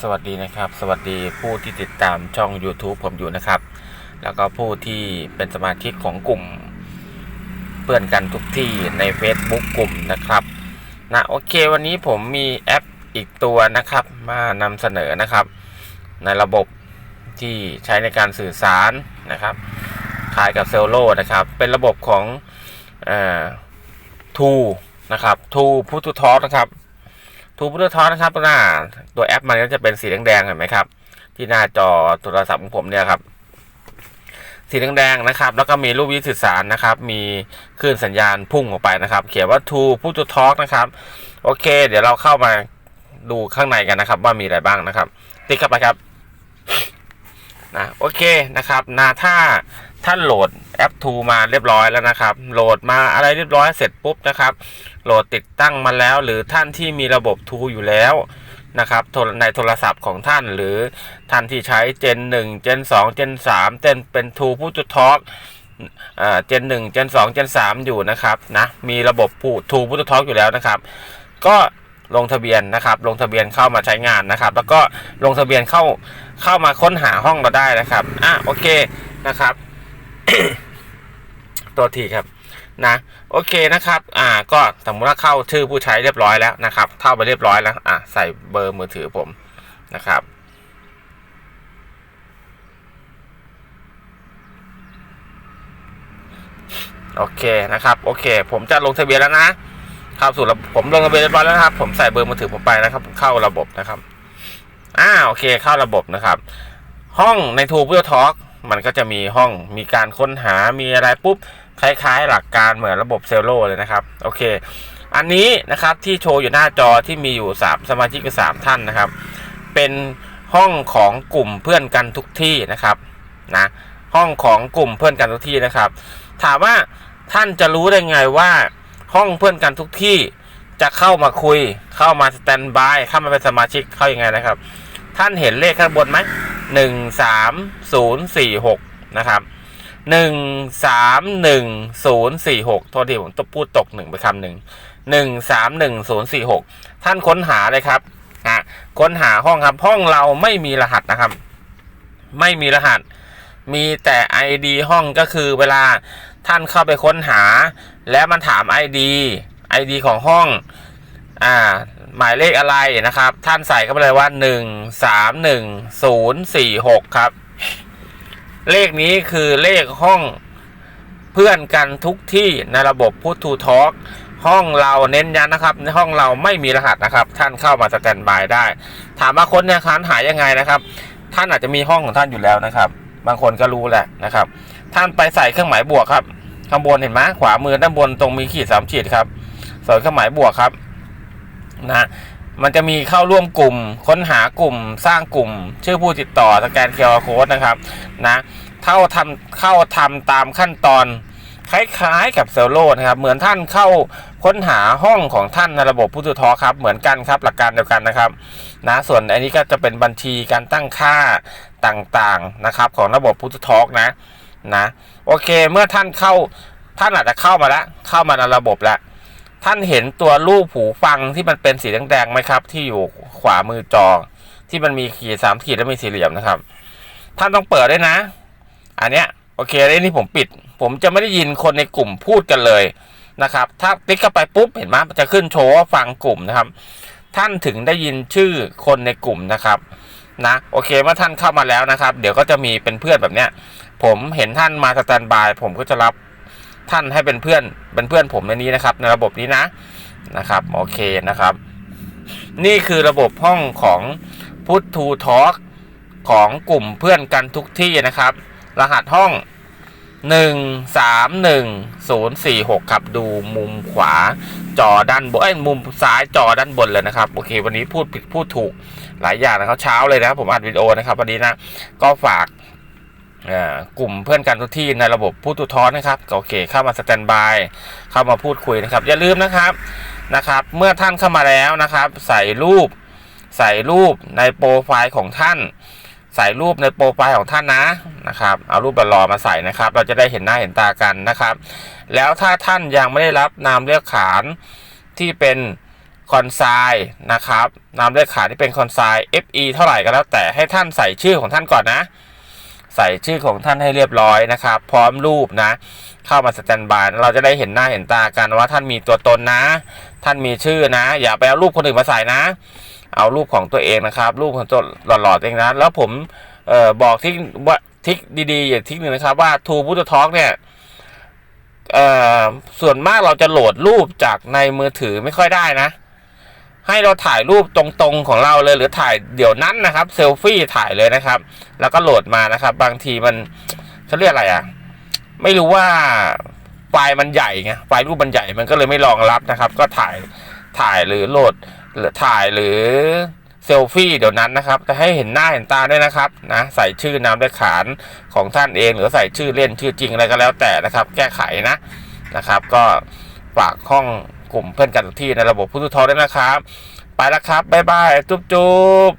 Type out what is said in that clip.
สวัสดีนะครับ สวัสดีผู้ที่ติดตามช่อง YouTube ผมอยู่นะครับ แล้วก็ผู้ที่เป็นสมาชิกของกลุ่ม เพื่อนกันทุกที่ใน Facebook กลุ่มนะครับนะโอเค วันนี้ผมมีแอปอีกตัวนะครับ มานำเสนอนะครับ ในระบบที่ใช้ในการสื่อสารนะครับคล้ายกับเซลโลนะครับ เป็นระบบของทูนะครับทูพุทุทอนะครับ ทูพุทุทอนะครับหน้าตัวแอปมันก็จะเป็นสีแดงๆเห็นไหมครับ ที่หน้าจอโทรศัพท์ของผมเนี่ยครับ สีแดงๆนะครับ แล้วก็มีรูปวิสื่อสารนะครับ มีคลื่นสัญญาณพุ่งออกไปนะครับ เขียนว่า to พูด to talk นะครับ โอเค เดี๋ยวเราเข้ามาดูข้างในกันนะครับ ว่ามีอะไรบ้างนะครับ ติ๊กเข้าไปครับนะโอเคนะครับนะถ้า ท่านโหลดแอป to มาเรียบร้อยแล้วนะครับ โหลดมาอะไรเรียบร้อยเสร็จปุ๊บนะครับ โหลดติดตั้งมาแล้ว หรือท่านที่มีระบบ to อยู่แล้วนะครับในโทรศัพท์ของท่านหรือท่านที่ใช้ Gen 1 Gen 2 Gen 3 Gen เป็น to พูด to talk อ่า Gen 1 Gen 2 Gen 3อยู่นะครับนะมีระบบพูด to พูด to talk อยู่แล้วนะครับ ก็ลงทะเบียนนะครับ ลงทะเบียนเข้ามาใช้งานนะครับ แล้วก็ลงทะเบียนเข้าเข้ามาค้นหาห้องเราได้นะครับอะโอเคนะครับ ตัวทีครับนะโอเคนะครับ อ่าก็สมมติว่าเข้าชื่อผู้ใช้เรียบร้อยแล้วนะครับ เข้าไปเรียบร้อยแล้ว อะใส่เบอร์มือถือผมนะครับ โอเคนะครับ โอเค ผมจะลงทะเบียนแล้วนะเข้าสู่ระบบผมลงทะเบียนเรียบร้อยแล้วนะครับ ผมใส่เบอร์มือถือผมไปนะครับ เข้าระบบนะครับอ่าโอเค เข้าระบบนะครับ ห้องในทูเพื่อทอ k มันก็จะมีห้องมีการค้นหามีอะไรปุ๊บคล้ายๆ หลักการเหมือนระบบเซลโลเลยนะครับโอเค อันนี้นะครับที่โชว์อยู่หน้าจอที่มีอยู่ 3 สมาชิกสามท่านนะครับ เป็นห้องของกลุ่มเพื่อนกันทุกที่นะครับนะห้องของกลุ่มเพื่อนกันทุกที่นะครับ ถามว่าท่านจะรู้ได้ไงว่า ห้องเพื่อนกันทุกที่จะเข้ามาคุย เข้ามาสแตนบายเข้ามาเป็นสมาชิกเข้ายังไงนะครับ ท่านเห็นเลขข้างบนไหม หนึ่งสามศูนย์สี่หกนะครับหนึ่งสามหนึ่งศูนย์สี่หกโทษทีผมตพูดตกหนึ่งไปคำหนึ่งหนึ่งสามหนึ่งศูนย์สี่หกท่านค้นหาเลยครับนะค้นหาห้องครับห้องเราไม่มีรหัสนะครับ ไม่มีรหัส มีแต่ ID ห้องก็คือเวลาท่านเข้าไปค้นหา แล้วมันถาม ID ID ของห้อง อ่า หมายเลขอะไรนะครับ ท่านใส่เข้าไปเลยว่า 1 3 1 0 4 6 ครับ เลขนี้คือเลขห้องเพื่อนกันทุกที่ในระบบพูดทูทอ k ห้องเราเน้นย้ำนะครับ ในห้องเราไม่มีรหัสนะครับ ท่านเข้ามาสแตนบายได้ ถามว่าคนเนี่ยค้นหายยังไงนะครับ ท่านอาจจะมีห้องของท่านอยู่แล้วนะครับ บางคนก็รู้แหละนะครับ ท่านไปใส่เครื่องหมายบวกครับข้างบนเห็นไหมขวามือด้านบนตรงมีขีดสามขีดครับใส่เครื่องหมายบวกครับ นะมันจะมีเข้าร่วมกลุ่ม ค้นหากลุ่ม สร้างกลุ่ม ชื่อผู้ติดต่อสแกนเคอร์โค้ดนะครับนะเข้าทำเข้าทำตามขั้นตอนคล้ายๆกับเซลโลนะครับ เหมือนท่านเข้าค้นหาห้องของท่านในระบบผู้ถือทอครับ เหมือนกันครับ หลักการเดียวกันนะครับ นะ ส่วนอันนี้ก็จะเป็นบัญชีการตั้งค่าต่างๆนะครับ ของระบบผู้ถือทอนะ นะ โอเค เมื่อท่านเข้า ท่านอาจจะเข้ามาแล้ว เข้ามาในระบบแล้ว ท่านเห็นตัวรูปหูฟังที่มันเป็นสีแดงๆไหมครับ ที่อยู่ขวามือจอ ที่มันมีขีดสามขีดแล้วมีสี่เหลี่ยมนะครับ ท่านต้องเปิดด้วยนะ อันเนี้ยโอเคเรื่องนี้ผมปิด ผมจะไม่ได้ยินคนในกลุ่มพูดกันเลยนะครับ ถ้าติ๊กเข้าไปปุ๊บเห็นไหมจะขึ้นโชว์ว่าฟังกลุ่มนะครับ ท่านถึงได้ยินชื่อคนในกลุ่มนะครับนะโอเคเมื่อท่านเข้ามาแล้วนะครับ เดี๋ยวก็จะมีเป็นเพื่อนแบบเนี้ยผมเห็นท่านมาสแตนบาย ผมก็จะรับ ท่านให้เป็นเพื่อนเป็นเพื่อนผมในนี้นะครับ ในระบบนี้นะนะครับโอเคนะครับ นี่คือระบบห้องของพุททูทอ k ของกลุ่มเพื่อนกันทุกที่นะครับ รหัสห้อง 1 3 1 0 4 6 ครับดูมุมขวาจอด้านบนเอ้ยมุมซ้ายจอด้านบนเลยนะครับ โอเค วันนี้พูดผิดพูดถูกหลายอย่างนะครับเช้าเลยนะครับผมอัดวิดีโอนะครับวันนี้นะ ก็ฝาก กลุ่มเพื่อนกันทุกที่ในระบบพูดตุทอนนะครับโอเค เข้ามาสแตนบายเข้ามาพูดคุยนะครับ อย่าลืมนะครับนะครับ เมื่อท่านเข้ามาแล้วนะครับ ใส่รูป ใส่รูปในโปรไฟล์ของท่าน ใส่รูปในโปรไฟล์ของท่านนะนะครับเอารูปหล่อมาใส่นะครับ เราจะได้เห็นหน้าเห็นตากันนะครับ แล้วถ้าท่านยังไม่ได้รับนามเรียกขานที่เป็นคอนไซน์นะครับนามเลขขานที่เป็นคอนไซน์ FE เท่าไหร่ก็แล้วแต่ให้ท่านใส่ชื่อของท่านก่อนนะ ใส่ชื่อของท่านให้เรียบร้อยนะครับ พร้อมรูปนะ เข้ามาสแตนบายเราจะได้เห็นหน้าเห็นตากันว่าท่านมีตัวตนนะ ท่านมีชื่อนะ อย่าไปเอารูปคนอื่นมาใส่นะ เอารูปของตัวเองนะครับ รูปของตัวหล่อๆเองนะแล้วผมออบอกที่ว่าทิกดีๆอย่างทิกหนึ่งนะครับว่าทูบูตทอกเนี่ยส่วนมากเราจะโหลดรูปจากในมือถือไม่ค่อยได้นะ ให้เราถ่ายรูปตรงๆของเราเลย หรือถ่ายเดี๋ยวนั้นนะครับเซลฟี่ถ่ายเลยนะครับ แล้วก็โหลดมานะครับ บางทีมันเขาเรียกอะไรอะ ไม่รู้ว่าไฟล์มันใหญ่ไงไฟล์รูปมันใหญ่มันก็เลยไม่รองรับนะครับ ก็ถ่ายถ่ายหรือโหลดหรือถ่ายหรือเซลฟี่เดี๋ยวนั้นนะครับแต่ให้เห็นหน้าเห็นตาด้วยนะครับนะใส่ชื่อนามเลขขานของท่านเอง หรือใส่ชื่อเล่นชื่อจริงอะไรก็แล้วแต่นะครับ แก้ไขนะนะครับ ก็ฝากห้อง กลุ่มเพื่อนกันทุกที่ในระบบพุทธทอด้วยนะครับ ไปแล้วครับบ๊ายบายจุ๊บจุ๊บ